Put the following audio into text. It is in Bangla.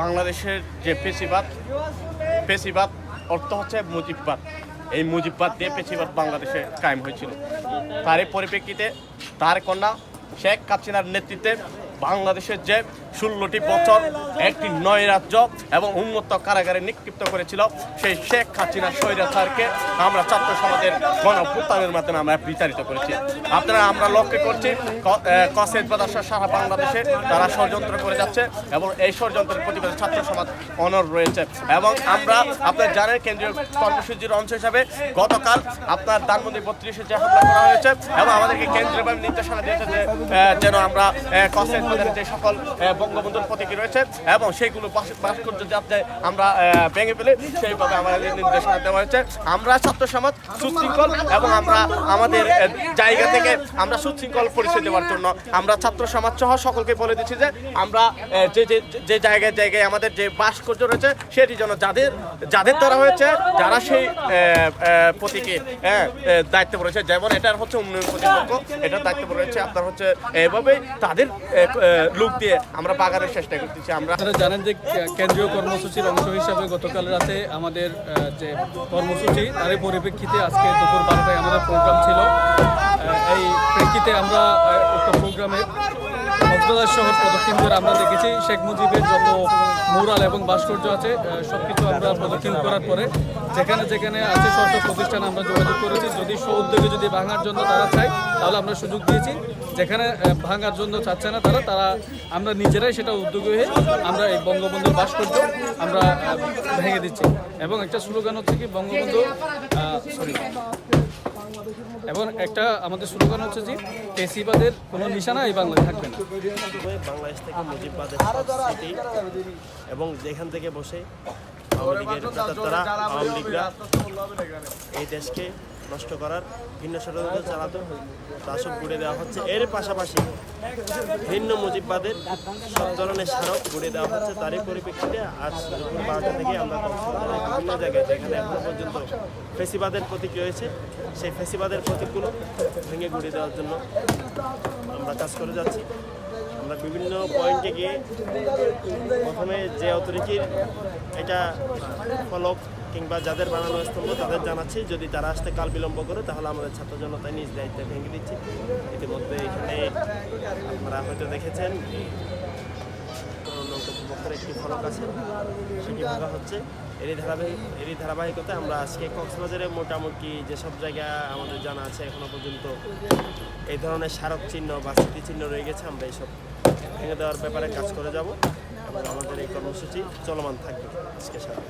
বাংলাদেশের যে পেশিবাদ পেশিবাদ অর্থ হচ্ছে মুজিববাদ। এই মুজিববাদ দিয়ে পেশিবাদ বাংলাদেশে কায়েম হয়েছিল। তারই পরিপ্রেক্ষিতে তার কন্যা শেখ হাসিনার নেতৃত্বে বাংলাদেশের যে ষোলোটি বছর একটি নয় রাজ্য এবং উন্মুক্ত কারাগারে নিক্ষিপ্ত করেছিল সেই শেখ হাসিনা স্বৈরাচারকে আমরা ছাত্র সমাজের গণভুত্থানের মাধ্যমে আমরা বিচারিত করেছি। আপনারা আমরা লক্ষ্য করছি ক- এ, কসেদ বাদাসা সারা বাংলাদেশে তারা ষড়যন্ত্র করে যাচ্ছে এবং এই ষড়যন্ত্রের প্রতিবাদে ছাত্র সমাজ অনর রয়েছে। এবং আমরা আপনার জানেন কেন্দ্রীয় কর্মসূচির অংশ হিসাবে গতকাল আপনার ধানমন্ত্রী বত্রিশে যে হামলা করা হয়েছে এবং আমাদেরকে কেন্দ্রীয়ভাবে নির্দেশনা দিয়েছে যে যেন আমরা কসেদ বাজারে যে সকল বঙ্গবন্ধুর প্রতীকী রয়েছে এবং সেইগুলো ভাস- ভাস্কর্য যাতে আমরা ভেঙে ফেলে সেইভাবে আমাদের নির্দেশনা দেওয়া হয়েছে। আমরা ছাত্র সমাজ সুশৃঙ্খল এবং আমরা আমাদের জায়গা থেকে আমরা সুশৃঙ্খল পরিচয় দেওয়ার জন্য আমরা ছাত্র সমাজ সহ সকলকে বলে দিচ্ছি যে আমরা যে যে জায়গায় জায়গায় আমাদের যে ভাস্কর্য রয়েছে সেটি যেন যাদের যাদের দ্বারা হয়েছে, যারা সেই প্রতীকে দায়িত্ব রয়েছে। যেমন এটার হচ্ছে উন্নয়ন কর্তৃপক্ষ এটার দায়িত্ব রয়েছে আপনার হচ্ছে এভাবেই তাদের লোক দিয়ে আমরা বাগানের চেষ্টা করতেছি, আমরা আপনারা জানেন যে কেন্দ্রীয় কর্মসূচির অংশ হিসাবে গতকাল রাতে আমাদের যে কর্মসূচি, তারই পরিপ্রেক্ষিতে আজকে দুপুর বারোটায় আমাদের প্রোগ্রাম ছিল। এই প্রেক্ষিতে আমরা একটা প্রোগ্রামে কক্সবাজার শহর প্রদক্ষিণ করে আমরা দেখেছি শেখ মুজিবের যত মুরাল এবং ভাস্কর্য আছে সব কিছু আমরা প্রদক্ষিণ করার পরে যেখানে যেখানে আছে স্ব প্রতিষ্ঠান আমরা যোগাযোগ করেছি। যদি উদ্যোগে যদি ভাঙার জন্য তারা চায়, তাহলে আমরা সুযোগ দিয়েছি। যেখানে ভাঙার জন্য চাচ্ছে না তারা তারা, আমরা নিজেরাই সেটা উদ্যোগী হয়ে আমরা এই বঙ্গবন্ধুর ভাস্কর্য আমরা ভেঙে দিচ্ছি। এবং একটা স্লোগান হচ্ছে কি, বঙ্গবন্ধু সরি এবং একটা আমাদের স্লোগান হচ্ছে যে পেশিবাদের কোনো নিশানা এই বাংলায় থাকবে না। বাংলাদেশ থেকে মুজিববাদের এবং যেখান থেকে বসে এই দেশকে নষ্ট করার ভিন্ন ষড়যন্ত্র চালাতে, তা সব ঘুরে দেওয়া হচ্ছে। এর পাশাপাশি ভিন্ন মুজিববাদের সব ধরনের স্মারক গড়ে দেওয়া হচ্ছে। তারই পরিপ্রেক্ষিতে আজ দুপুর বারোটা থেকে আমরা বিভিন্ন জায়গায় যেখানে এখন পর্যন্ত ফেসিবাদের প্রতীক রয়েছে, সেই ফেসিবাদের প্রতীকগুলো ভেঙে ঘুরে দেওয়ার জন্য আমরা কাজ করে যাচ্ছি। আমরা বিভিন্ন পয়েন্টে গিয়ে প্রথমে যে অথরিটির এটা ফলক কিংবা যাদের বানানো স্তম্ভ তাদের জানাচ্ছি। যদি তারা আসতে কাল বিলম্ব করে, তাহলে আমাদের ছাত্র জনতায় নিজ দায়িত্বে ভেঙে দিচ্ছি। ইতিমধ্যে এখানে আপনারা হয়তো দেখেছেন কর্তৃপক্ষের একটি ফলক আছে, সেটি ভাঙা হচ্ছে। এরই ধারাবাহিক এরই ধারাবাহিকতায় আমরা আজকে কক্সবাজারে মোটামুটি যেসব জায়গা আমাদের জানা আছে এখনও পর্যন্ত, এই ধরনের স্মারক চিহ্ন বা স্মৃতিচিহ্ন রয়ে গেছে, আমরা এইসব ভেঙে দেওয়ার ব্যাপারে কাজ করে যাব। এবং আমাদের এই কর্মসূচি চলমান থাকবে। আজকে সারা।